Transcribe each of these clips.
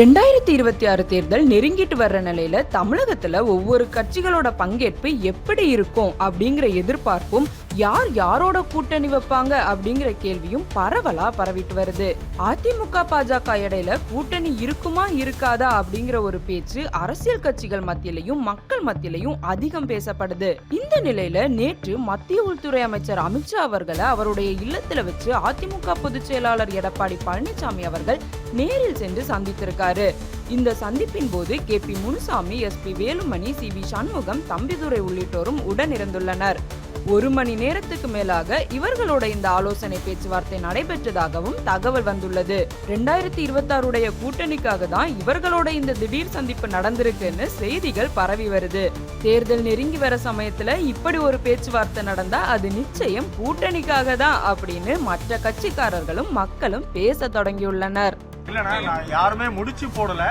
ரெண்டாயிரத்தி இருபத்தி ஆறு தேர்தல் நெருங்கிட்டு வர்ற நிலையில தமிழகத்துல ஒவ்வொரு கட்சிகளோட பங்கேற்பு எப்படி இருக்கும் அப்படிங்கிற எதிர்பார்ப்பும் யார் யாரோட கூட்டணி வைப்பாங்க அப்படிங்கிற கேள்வியும் பரவலா பரவிட்டு வருது. அதிமுக பாஜக இடையில கூட்டணி இருக்குமா இருக்காதா அப்படிங்கிற ஒரு பேச்சு அரசியல் கட்சிகள் மத்தியிலையும் மக்கள் மத்தியிலையும் அதிகம் பேசப்படுது. இந்த நிலையில நேற்று மத்திய உள்துறை அமைச்சர் அமித்ஷா அவர்களை அவருடைய இல்லத்துல வச்சு அதிமுக பொதுச் செயலாளர் எடப்பாடி பழனிசாமி அவர்கள் நேரில் சென்று சந்தித்திருக்காரு. இந்த சந்திப்பின் போது K P Munusamy S P Velumani C V Shanmugam Thambidurai உள்ளிட்டோரும் உடனிருந்துள்ளனர். ஒரு மணி நேரத்துக்கு மேலாக இவர்களோட இந்த ஆலோசனை பேச்சுவார்த்தை நடைபெற்றதாகவும் தகவல் வந்துள்ளது. ரெண்டாயிரத்தி இருபத்தாறுடைய கூட்டணிக்காக தான் இவர்களோட இந்த திடீர் சந்திப்பு நடந்திருக்குன்னு செய்திகள் பரவி வருது. தேர்தல் நெருங்கி வர சமயத்துல இப்படி ஒரு பேச்சுவார்த்தை நடந்தா அது நிச்சயம் கூட்டணிக்காக தான் அப்படின்னு மற்ற கட்சிக்காரர்களும் மக்களும் பேச தொடங்கியுள்ளனர். இல்லைண்ணா நான் யாருமே முடிச்சு போடல.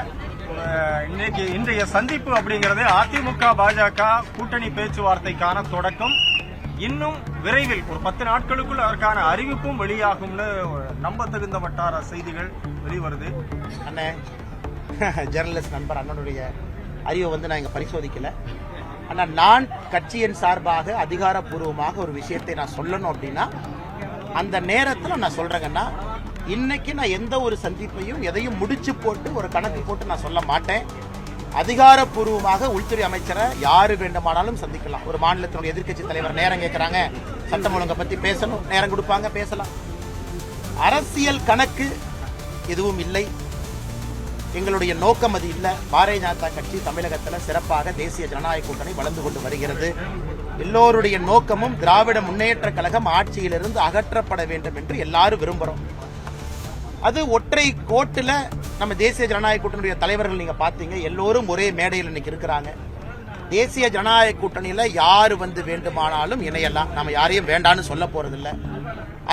இன்னைக்கு இன்றைய சந்திப்பு அப்படிங்கிறது அதிமுக பாஜக கூட்டணி பேச்சுவார்த்தைக்கான தொடக்கம். இன்னும் விரைவில் ஒரு பத்து நாட்களுக்குள் அதற்கான அறிவிப்பும் வெளியாகும்னு நம்ப தகுந்த வட்டார செய்திகள் வெளிவருது. அண்ணே ஜெர்னலிஸ்ட் நண்பர் அண்ணனுடைய அறிவை வந்து நான் இங்கே பரிசோதிக்கல. அண்ணா நான் கட்சியின் சார்பாக அதிகாரப்பூர்வமாக ஒரு விஷயத்தை நான் சொல்லணும் அப்படின்னா அந்த நேரத்தில் நான் சொல்றேங்கன்னா இன்னைக்கு நான் எந்த ஒரு சந்திப்பையும் எதையும் முடிச்சு போட்டு ஒரு கணக்கு போட்டு நான் சொல்ல மாட்டேன். அதிகாரப்பூர்வமாக உள்துறை அமைச்சரை யாரு வேண்டுமானாலும் சந்திக்கலாம். ஒரு மாநிலத்தினுடைய எதிர்க்கட்சி தலைவர் நேரம் கேட்குறாங்க. சட்டம் ஒழுங்கை பத்தி பேசணும். நேரம் கொடுப்பாங்க பேசலாம். அரசியல் கணக்கு எதுவும் இல்லை. எங்களுடைய நோக்கம் அது இல்லை. பாரதிய ஜனதா கட்சி தமிழகத்தில் சிறப்பாக தேசிய ஜனநாயக கூட்டணி வளர்ந்து கொண்டு வருகிறது. எல்லோருடைய நோக்கமும் திராவிட முன்னேற்ற கழகம் ஆட்சியிலிருந்து அகற்றப்பட வேண்டும் என்று எல்லாரும் விரும்புகிறோம் அது ஒற்றை கோட்டில் நம்ம தேசிய ஜனநாயக கூட்டணியுடைய தலைவர்கள் நீங்கள் பார்த்தீங்க எல்லோரும் ஒரே மேடையில் இன்னைக்கு இருக்கிறாங்க. தேசிய ஜனநாயக கூட்டணியில் யார் வந்து வேண்டுமானாலும் இணையலாம். நம்ம யாரையும் வேண்டான்னு சொல்ல போகிறதில்ல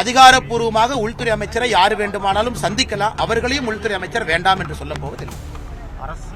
அதிகாரப்பூர்வமாக உள்துறை அமைச்சரை யார் வேண்டுமானாலும் சந்திக்கலாம். அவர்களையும் உள்துறை அமைச்சர் வேண்டாம் என்று சொல்ல போவதில்லை. அரசு